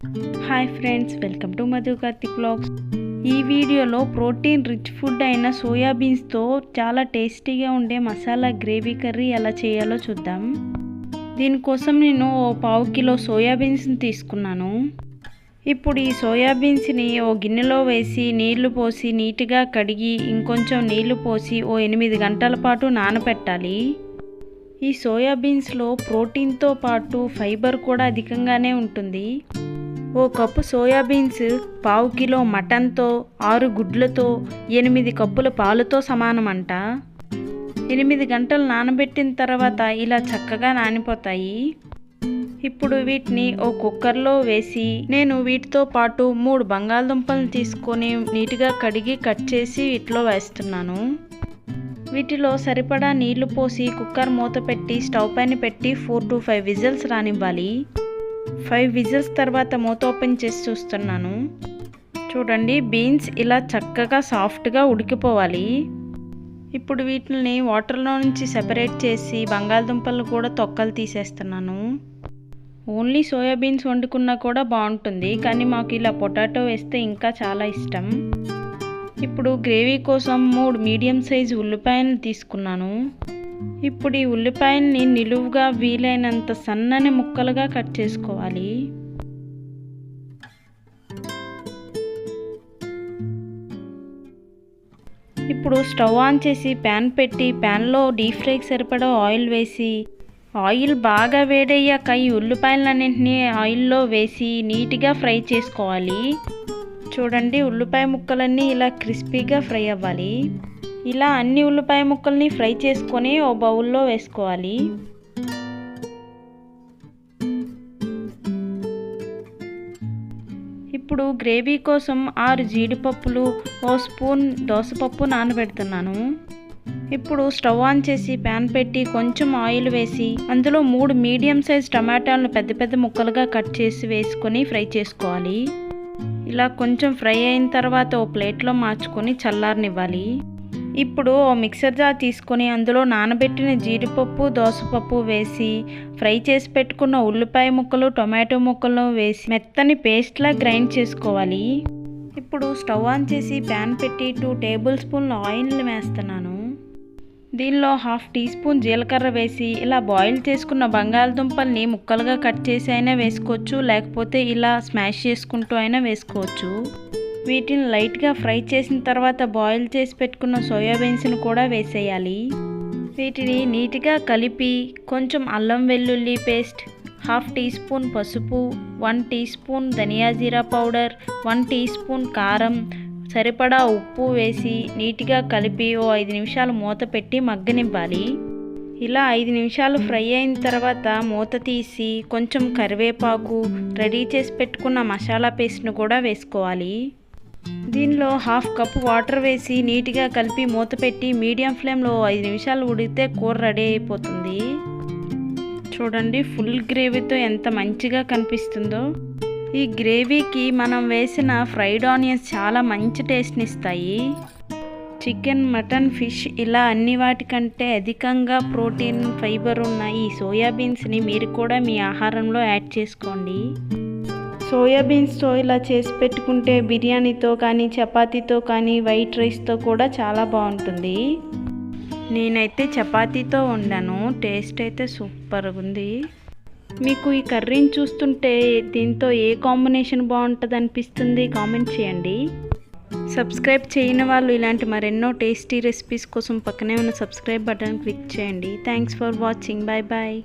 Hi friends welcome to Madhu Karthik blogs ఈ వీడియోలో protein rich food అయిన సోయాబీన్స్తో చాలా టేస్టీగా ఉండే మసాలా గ్రేవీ కర్రీ ఎలా చేయాలో చూద్దాం. దీనికోసం నేను ఓ పావు కిలో సోయాబీన్స్ని తీసుకున్నాను. ఇప్పుడు ఈ సోయాబీన్స్ని ఓ గిన్నెలో వేసి నీళ్ళు పోసి నీట్గా కడిగి ఇంకొంచెం నీళ్ళు పోసి ఓ ఎనిమిది గంటల పాటు నానబెట్టాలి ఈ సోయాబీన్స్లో ప్రోటీన్తో పాటు ఫైబర్ కూడా అధికంగానే ఉంటుంది. ఓ కప్పు సోయాబీన్స్ పావు కిలో మటన్తో ఆరు గుడ్లతో ఎనిమిది కప్పుల పాలుతో సమానమంట. ఎనిమిది గంటలు నానబెట్టిన తర్వాత ఇలా చక్కగా నానిపోతాయి. ఇప్పుడు వీటిని ఓ కుక్కర్లో వేసి నేను వీటితో పాటు మూడు బంగాళదుంపలను తీసుకొని నీట్గా కడిగి కట్ చేసి వీటిలో వేస్తున్నాను. వీటిలో సరిపడా నీళ్ళు పోసి కుక్కర్ మూత పెట్టి స్టవ్ పైన పెట్టి ఫోర్ టు ఫైవ్ విజిల్స్ రానివ్వాలి. ఫైవ్ విజిల్స్ తర్వాత మూత ఓపెన్ చేసి చూస్తున్నాను. చూడండి బీన్స్ ఇలా చక్కగా సాఫ్ట్గా ఉడికిపోవాలి. ఇప్పుడు వీటిని వాటర్లో నుంచి సెపరేట్ చేసి బంగాళదుంపలు కూడా తొక్కలు తీసేస్తున్నాను. ఓన్లీ సోయాబీన్స్ వండుకున్నా కూడా బాగుంటుంది కానీ మాకు ఇలా పొటాటో వేస్తే ఇంకా చాలా ఇష్టం. ఇప్పుడు గ్రేవీ కోసం మూడు మీడియం సైజు ఉల్లిపాయలు తీసుకున్నాను. ఇప్పుడు ఈ ఉల్లిపాయల్ని నిలువుగా వీలైనంత సన్నని ముక్కలుగా కట్ చేసుకోవాలి. ఇప్పుడు స్టవ్ ఆన్ చేసి ప్యాన్ పెట్టి ప్యాన్లో డీప్ ఫ్రైకి సరిపడా ఆయిల్ వేసి ఆయిల్ బాగా వేడయ్యాక ఈ ఉల్లిపాయలన్నింటినీ ఆయిల్లో వేసి నీట్గా ఫ్రై చేసుకోవాలి. చూడండి ఉల్లిపాయ ముక్కలన్నీ ఇలా క్రిస్పీగా ఫ్రై అవ్వాలి. ఇలా అన్ని ఉల్లిపాయ ముక్కల్ని ఫ్రై చేసుకొని ఓ బౌల్లో వేసుకోవాలి. ఇప్పుడు గ్రేవీ కోసం ఆరు జీడిపప్పులు ఓ స్పూన్ దోసపప్పు నానబెడుతున్నాను. ఇప్పుడు స్టవ్ ఆన్ చేసి ప్యాన్ పెట్టి కొంచెం ఆయిల్ వేసి అందులో మూడు మీడియం సైజ్ టమాటాలను పెద్ద పెద్ద ముక్కలుగా కట్ చేసి వేసుకొని ఫ్రై చేసుకోవాలి. ఇలా కొంచెం ఫ్రై అయిన తర్వాత ఓ ప్లేట్లో మార్చుకొని చల్లారనివ్వాలి. ఇప్పుడు ఓ మిక్సర్ జార్ తీసుకొని అందులో నానబెట్టిన జీడిపప్పు దోసపప్పు వేసి ఫ్రై చేసి పెట్టుకున్న ఉల్లిపాయ ముక్కలు టొమాటో ముక్కలు వేసి మెత్తని పేస్ట్లా గ్రైండ్ చేసుకోవాలి. ఇప్పుడు స్టవ్ ఆన్ చేసి ప్యాన్ పెట్టి టూ టేబుల్ స్పూన్ల ఆయిల్ వేస్తున్నాను. దీనిలో హాఫ్ టీ స్పూన్ జీలకర్ర వేసి ఇలా బాయిల్ చేసుకున్న బంగాళదుంపల్ని ముక్కలుగా కట్ చేసి అయినా వేసుకోవచ్చు లేకపోతే ఇలా స్మాష్ చేసుకుంటూ అయినా వేసుకోవచ్చు. వీటిని లైట్గా ఫ్రై చేసిన తర్వాత బాయిల్ చేసి పెట్టుకున్న సోయాబీన్స్ను కూడా వేసేయాలి. వీటిని నీట్గా కలిపి కొంచెం అల్లం వెల్లుల్లి పేస్ట్ హాఫ్ టీ స్పూన్ పసుపు వన్ టీ స్పూన్ ధనియా జీరా పౌడర్ వన్ టీ స్పూన్ కారం సరిపడా ఉప్పు వేసి నీట్గా కలిపి ఓ ఐదు నిమిషాలు మూత పెట్టి మగ్గనివ్వాలి. ఇలా ఐదు నిమిషాలు ఫ్రై అయిన తర్వాత మూత తీసి కొంచెం కరివేపాకు రెడీ చేసి పెట్టుకున్న మసాలా పేస్ట్ను కూడా వేసుకోవాలి. దీనిలో హాఫ్ కప్ వాటర్ వేసి నీట్గా కలిపి మూత పెట్టి మీడియం ఫ్లేమ్లో ఐదు నిమిషాలు ఉడికితే కూర రెడీ అయిపోతుంది. చూడండి ఫుల్ గ్రేవీతో ఎంత మంచిగా కనిపిస్తుందో. ఈ గ్రేవీకి మనం వేసిన ఫ్రైడ్ ఆనియన్స్ చాలా మంచి టేస్ట్ని ఇస్తాయి. చికెన్ మటన్ ఫిష్ ఇలా అన్ని వాటికంటే అధికంగా ప్రోటీన్ ఫైబర్ ఉన్న ఈ సోయాబీన్స్ని మీరు కూడా మీ ఆహారంలో యాడ్ చేసుకోండి. సోయాబీన్స్తో ఇలా చేసి పెట్టుకుంటే బిర్యానీతో కానీ చపాతీతో కానీ వైట్ రైస్తో కూడా చాలా బాగుంటుంది. నేనైతే చపాతీతో వండాను. టేస్ట్ అయితే సూపర్గా ఉంది. మీకు ఈ కర్రీని చూస్తుంటే దీంతో ఏ కాంబినేషన్ బాగుంటుంది అనిపిస్తుంది కామెంట్ చేయండి. సబ్స్క్రైబ్ చేయని వాళ్ళు ఇలాంటి మరెన్నో టేస్టీ రెసిపీస్ కోసం పక్కనే ఉన్న సబ్స్క్రైబ్ బటన్ క్లిక్ చేయండి. Thanks for watching. Bye bye